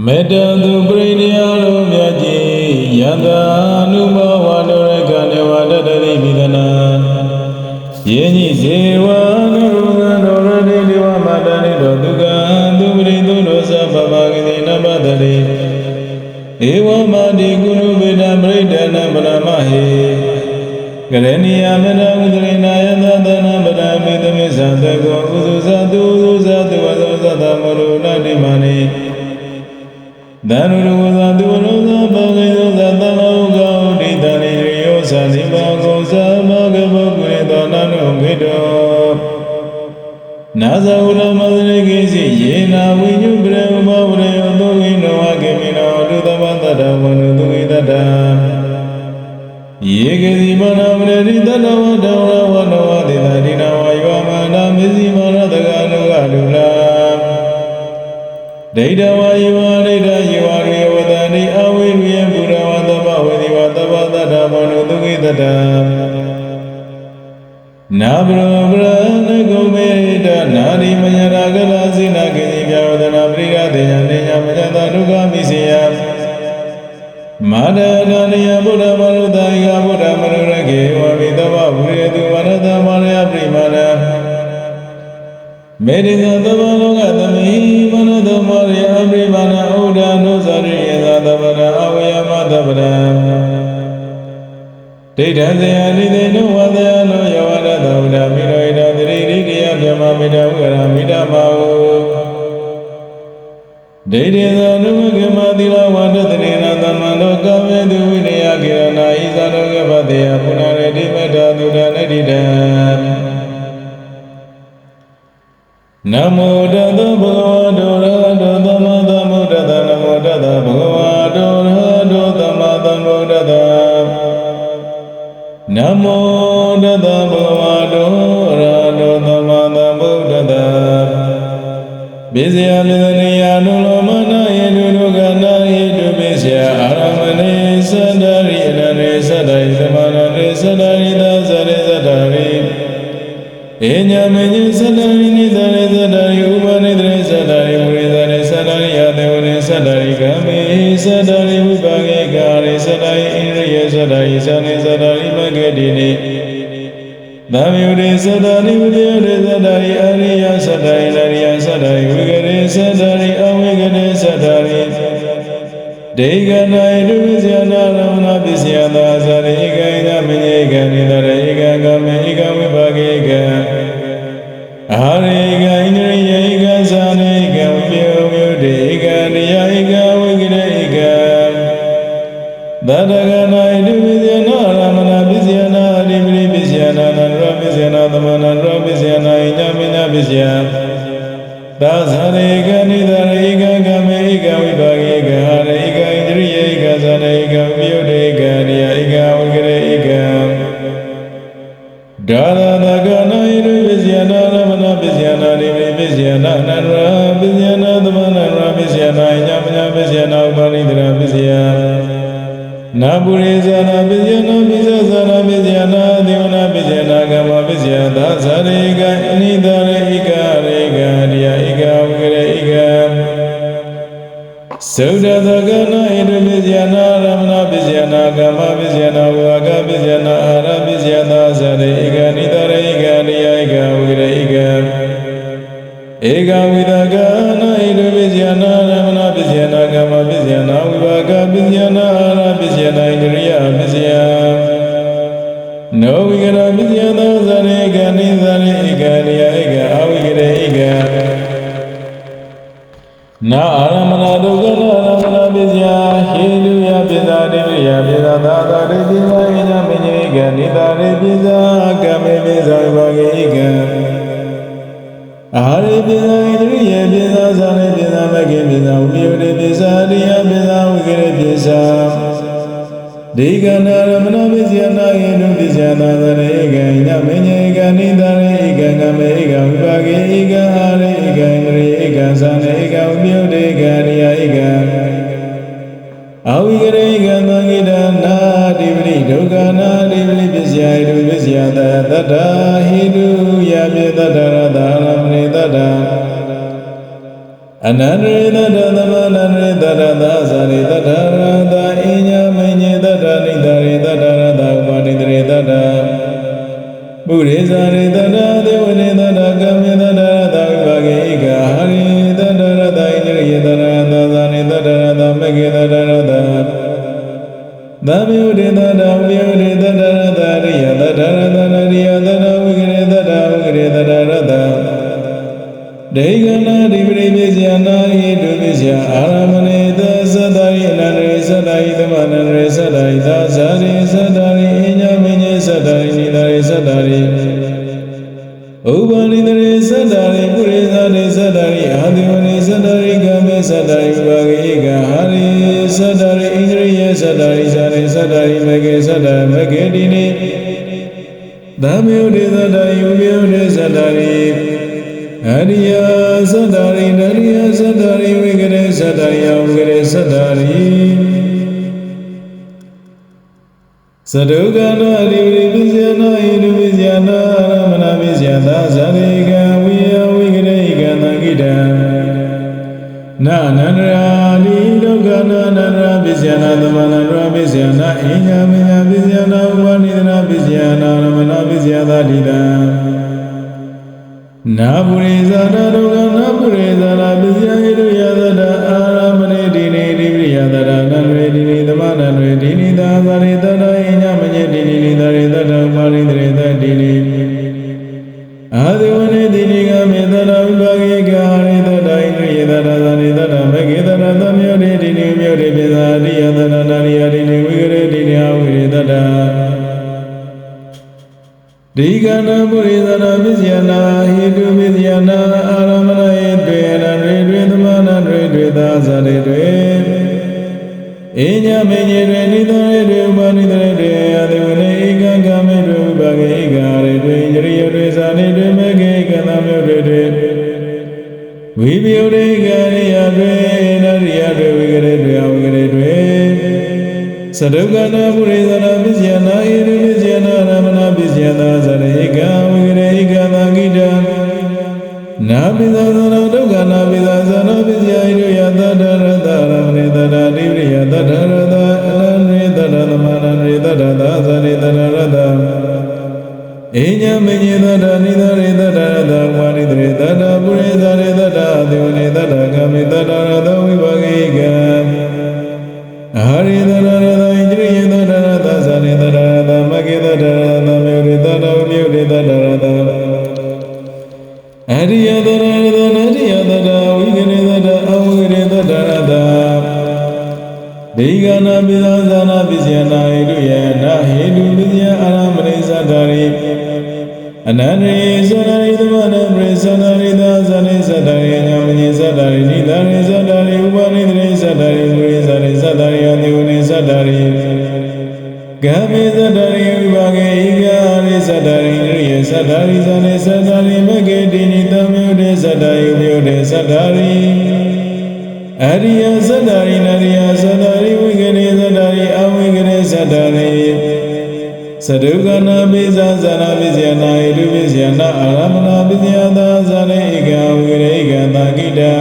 မေတ္တာသူပရိနိယလိုမြတ်ကြီးယန္တာအနုဘဝတောရကနေဝတတတိမိဒနာယေညိဇေဝနုရဂနောရတိဒီဝမတနိတောဒုက္ခံသူပရိသုနောသဗ္ဗဗဂတိနမတတိဧဝမတိကုရုဗေဒပရိဒနာဗလမဟေကရဏီယမနဥဒရိနာယသသနာပဒမေသမေသတကောဥဇုဇတုဥဇုဇတုဝဇောဇတမရုဏတိမနိ သံဃုရဝဇသူဝရဇပဂေသောသတ္တမောကောဒိတံရိယောသတိမောကောသမဂဘုကုရေသောနနုခေတောနာဇဝရမသရိကိစီယေနာဝိညုပရေဥပဝရေယောသောဝိနောဝကေမိနောဒုသမတတ္တဝနုသူဝိတတ္တယေကေစီမနာဝရေရိတတဝတဝဝနောဝတိတာဒီနာဝယောမနာမေစီမရတကနုကလူလာဒိဋ္ဌဝါယောဒိဋ္ဌ တတနာဘရောဗရဏဂုမေတနာရိမယရာဂလစိနာကိတိပြဝဒနာပရိယတေယနေယမယတဒုက္ခမိစေယမာဒနာနိယဗုဒ္ဓမနုတာယဗုဒ္ဓမနုရကေဝမိတဝဝိရတုဝရတမရယပရိမာဏမေရိသ ယေသတ္တရိသနေသတ္တရိမဂ္ဂတိနိသံယုရေသတ္တရိဝိရေသတ္တရိအရိယသတ္တရိလရိယသတ္တရိဝိကရေသတ္တရိအဝိကရေသတ္တရိဒေဂနာယတုဇယနာရမနာပစ္စယသာသရိဧကံညမညေကံနိတရေဧကံကမေဧကံဝိပါကေကံအာရေကံဣန္ဒရိယေဧကံသာနေကံဝိပယောမြုတေဧကံတရားဧကံဝိကရေဧကံသတ္တက ကေပိသာဝိယတိပိသာရိယပိသာဝိကရေပိသာဒီကနာရမဏပစ္စယနာယေတုပစ္စယနာသရေကံညမညေကနိတာရိကံကမေကံဝိပါကေကံအာရိကံဣရိဧကံသံဧကံဝိယတေကံရိယဧကံအဝိကရေကံသံဃိတနာတိပရိဒုက္ခနာတိပရိပစ္စယဣတုပစ္စယတတတ္တာဟိတုယပြေတတ္တရတရမ ဏေတတ္တာအနန္တေတတသ ပိစ တ္တရိယဝိကရေသတ္တရိသဒုက္ခနာအရိဝိပိဇယနာဣတုပိဇယနာရမဏပိဇယသာဇာရိကဝိယဝိကရေကသံကိတံနာနန္ဒရာလိဒုက္ခနာနန္ဒရာပိဇယနာသမဏန္ဒရာပိဇယနာအညမညာပိဇယနာဥပနိဒနာပိဇယနာရမဏပိဇယသာတိတံနာပုရိသနာဒုက္ခနာပုရိ နာတွေတွေသာဇာတေတွေအညမေညေတွေနိသရေတွေဥပနိသရေတွေအတိဝနေဧကကမေတွေဥပကေဧကရေတွေယရိယတွေဇာနေတွေမေကေကနာမေတွေတွေဝိပယုရေကရိယတွေနရိယတွေဝိကရေတွေအဝိကရေတွေသဒုက္ကနာပုရိသနာပစ္စယနာဣရိပစ္စယနာရမဏပစ္စယနာဇရေကဝိကရေကသံဂိတံနာပိသ ဒေဂနာပိသဇာနာပိစယနာဟိတုယနာဟိတုပိစယအာရမဏိသတ္တရိအနန္တေသရရိသမနပရိသတရိသာဇနိသတ္တရိညမညိသတ္တရိနိတရိသတ္တရိဥပနိတရိသတ္တရိဝိရိသရိသတ္တရိအတိဝနိသတ္တရိကမေသတ္တရိဝိပါကေဣဂာရိသတ္တရိဣရိယသတ္တရိဇာနိသတ္တရိမကေတိနိတမေုတေသတ္တရိဥပယုတေသတ္တရိအရိယသတ္တရိနရိယသတ္တရိဝိကရေ ဒုက္ခနာပိဇာဇာနာပိဇယနာဣတုပိဇယနာအာရမဏပိဇယသာဇာရေဧကဝိရေဧကသာကိတံ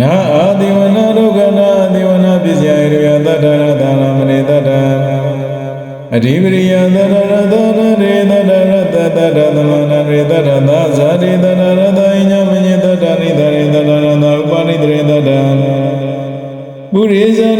နာအာဒေဝနာဒုက္ခနာဒေဝနာပိဇယဣရိယတတ္တရတရမဏေတတ္တအဓိပရိယတတ္တရတရေတတ္တရတတ္တသမဏရေတတ္တသာဇာတိတတ္တရတညမညေတတ္တနိတရေတတ္တရတဥပနိတရေတတ္တပုရိသရေ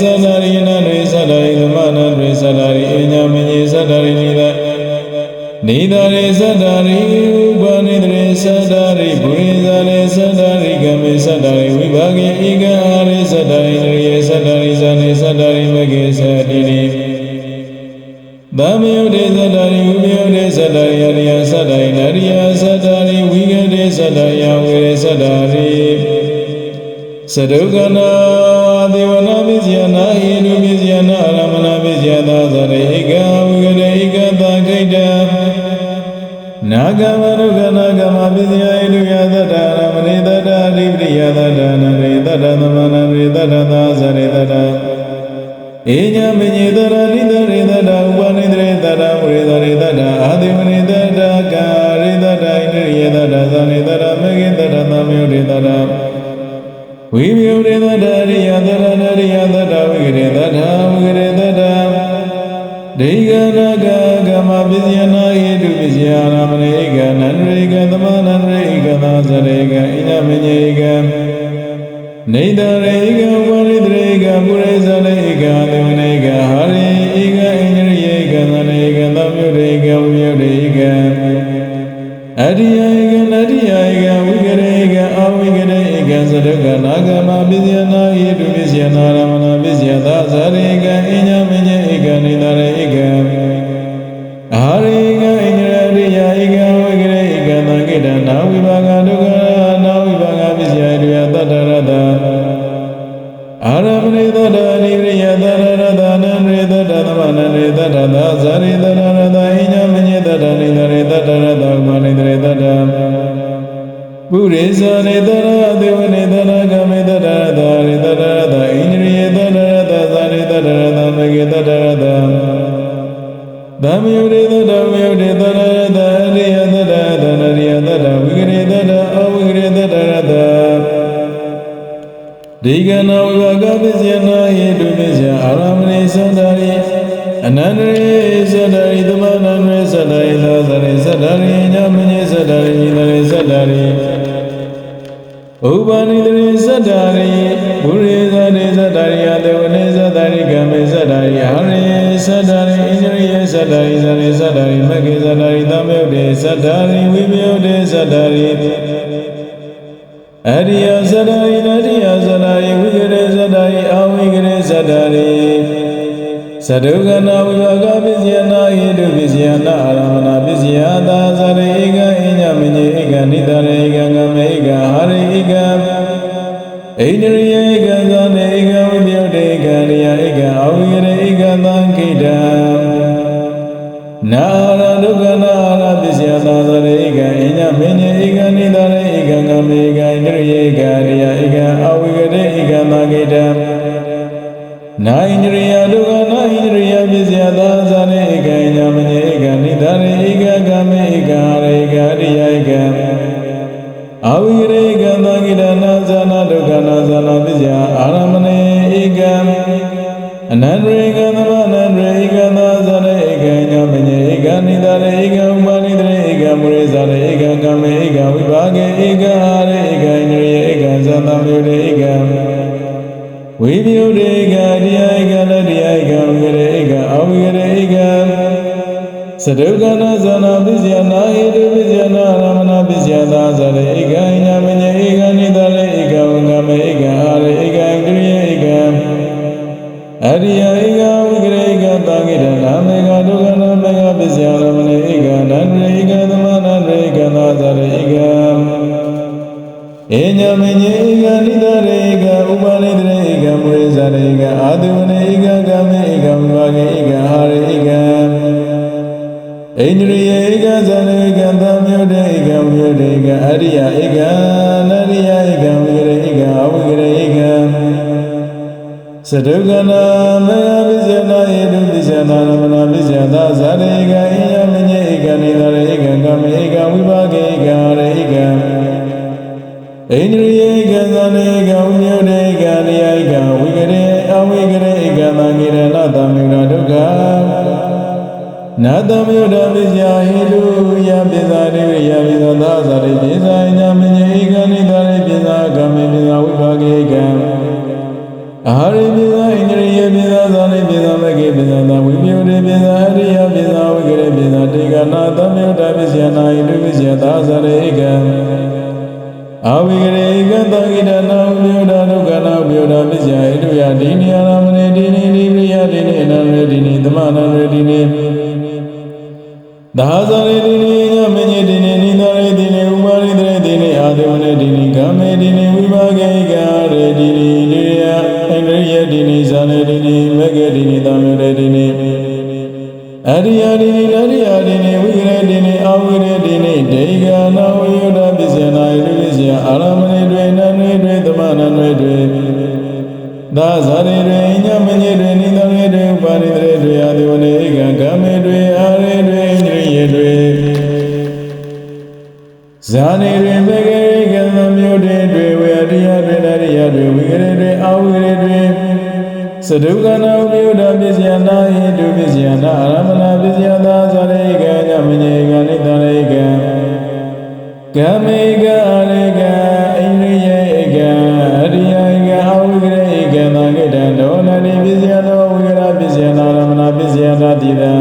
မဏေသတ္တရိနာတွေသတ္တရိသမဏတွေသတ္တရိအညမညေသတ္တရိနိဒနိဒရေသတ္တရိဥပနိဒရေသတ္တရိပုရိသရေသတ္တရိကမေသတ္တရိဝိဘာဂေဧကအာရေသတ္တရိနရိယေသတ္တရိဇာနေသတ္တရိမဂေသတိနိဗမယုတေသတ္တရိဝိမယုတေသတ္တရိအရိယသတ္တရိနရိယသတ္တရိဝိကတေသတ္တရိယဝေရေသတ္တရိသဒုက္ခနာ ဒေဝနာပိစီယနာဟိတုပိစီယနာရမဏပိစီယသာသရေကဝိကရေကသခိတံနာဂမနုကနာဂမပိစီယဟိတုယသတ္တရမဏိတတ္တအဓိပတိယသတ္တနရေတတ္တသမဏရေတတ္တသာသရေတတ္တဧညမညေတရဏိတရေတတ္တဥပနိတရေတတ္တဝရေတရေတတ္တအာတိမဏိတတ္တကာရေတတ္တဣန္ဒရိယတတ္တသနေတတ္တမေဃိတတ္တသမယုရေတတ္တ ဝိမြုရေတတ္တရိယတတ္တနရိယတတ္တဝိကရေတတ္တဝိကရေတတ္တဒိဂနာကကမပစ္စယနာဟိတုပစ္စယနာမနေကနန္ရေကသမနန္ရေကသာသရေကဣညမညေကနေတရေကဝရိတရေကပုရိသရေကသေဝနေကဟာရေဧကဣန္ဒရိယေကသနေကသမယုရေကဝိယုရေကအရိယဧကနရိ ကနာဂမပစ္စယနာဟိတုပစ္စယနာရမဏပစ္စယသာသရေကဣညမညေဧကနေတရေကအာရေကဣန္ဒရိယဧကဝိကရေဧကသံကိတနာဝိဘာဂဒုက္ခနာဝိဘာဂပစ္စယရိယတတ္တရတ္တအာရမဏိတတ္တနိရိယတတ္တရတ္တနန္ရေတတ္တသမနန္ရေတတ္တသာဇာရိတတ္တရတ္တဣညမညေတတ္တနိတရေတတ္တရတ္တဥပနိတရေတတ္တပုရိသရေတရ ရိယတေဝနေသတ္တာရိကမေသတ္တာရိအာရေသတ္တာရိဣန္ဒရိယသတ္တာရိသရေသတ္တာရိမဂေသတ္တာရိသမယုတ်တေသတ္တာရိဝိမယုတ်တေသတ္တာရိအရိယသတ္တာရိနရိယသတ္တာရိဝိကရေသတ္တာရိအဝိကရေသတ္တာရိသဒုက္ခနာဝိဘာကပစ္စယနာဟိတုပစ္စယနာအာရမဏပစ္စယသာသရေဧကဣညမညေဧကနိတရေဧကငမေဧကဟာရေဧကဣန္ဒ အနန္တရေကသမနန္တရေဧကသာဇာနေဧကညမညေဧကနိဒရေဧကဥပနိဒရေဧကမုရေဇာရေဧကကမေဧကဝိဘာဂေဧကဟာရေဧကဣန္ဒရိယဧကဇာနာမေဧကဝိပယုတေကတရားဧကလတရားဧကဝိရဧကအဝိရဧကသဒုက္ခနာဇာနာပစ္စယနာဟိတုပစ္စယနာရမဏပစ္စယသာဇရေဧ အရိယဧကဝိကရေဧကတာဂိတနာမေကဒုက္ခနာမေကပစ္စယရမဏဧကနန္ရေဧကသမနန္ရေဧကသာဇရေဧကဧညမညေဧကနိတရေဧကဥပနိတရေဧကမုရိဇာရေဧကအာတုဝနေဧကကမေဧကဝိဘာဂေဧကဟာရေဧကဣန္ဒရိယေဧကဇာနေဧကသမြုတ်တေဧကဝိယတေဧကအရိယဧက သဒုက္ခနာမေယပိစေနာယေတုပိစေနာနမနာပိစေသာဇာရေဧကဣယမညေဧကနိတရေဧကကမေဧကဝိဘာဂေဧကဟာရေဧကဣန္ဒရိယေကသနေကဝိညုတေကနိယကဝိကရေအဝိကရေဧကသံကိရဏတမေရဒုက္ခနာတမေရပစ္စယဟိတုယပိဇာရိယပိဇာသာဇာရိပိဇာညမညေဧကနိတရေပိဇာကမေပိဇာဝိဘာဂေက အာရိပိဇာဣန္ဒရိယေပိဇာသနေပိဇာမကေပိဇာသဝိပယုတေပိဇာအရိယပိဇာဝိကရေပိဇာတေကနာတမေရပစ္စယနာဟိတုပစ္စယသာဇာရိဧကအဝိကရေကတံဂိတနာဥပယုဒဒုက္ခနာဥပယုဒပစ္စယဣတုယဒီနိယရမဏေဒီနိဒီပရိယဒီနိအနန္ရေဒီနိသမနန္ရေဒီနိဒါဇရေဒီနိညမ ဒီနိအာဒေဝနေဒီနိကမေဒီနိဝိပါကေကရေဒီနိဒီယဣန္ဒြေမဂ္ဂတိနိသမယတိနိအရိယာတိနိနရိယာတိနိဝိရတိနိအဝိရတိနိဒေဂာနဝယုဒပစ္စယနာယတိပစ္စယအာရမဏိတွေနန္တွေတွေသမဏနတွေတွေသာဇာရိတွေညမညေတွေနိသမေတွေဥပါရိတွေတွေအာဒီဝနေဧကံကမေတွေအာရေတွေဣန္ဒြိယေတွေဇာနေတွေဘေဂရေကံမျိုးတွေတွေဝေအရိယတွေနရိယတွေဝိရတွေအာဝိရတွေ သဒုက္ခနာဥပယုဒပစ္စယနာဟိတုပစ္စယနာအာရမဏပစ္စယသာဇာရိကံညမညေကံနိတရိကံကမေကအာရိကံဣန္ဒြိယေကံအရိယကံအဝိရယေကံသံဃတံဒောနတိပစ္စယနောဝိရပစ္စယနာအာရမဏပစ္စယနာတိတံ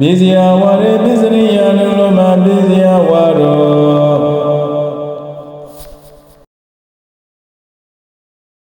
ပစ္စယဝါရေပစ္စရိယနုလောမပစ္စယဝါရော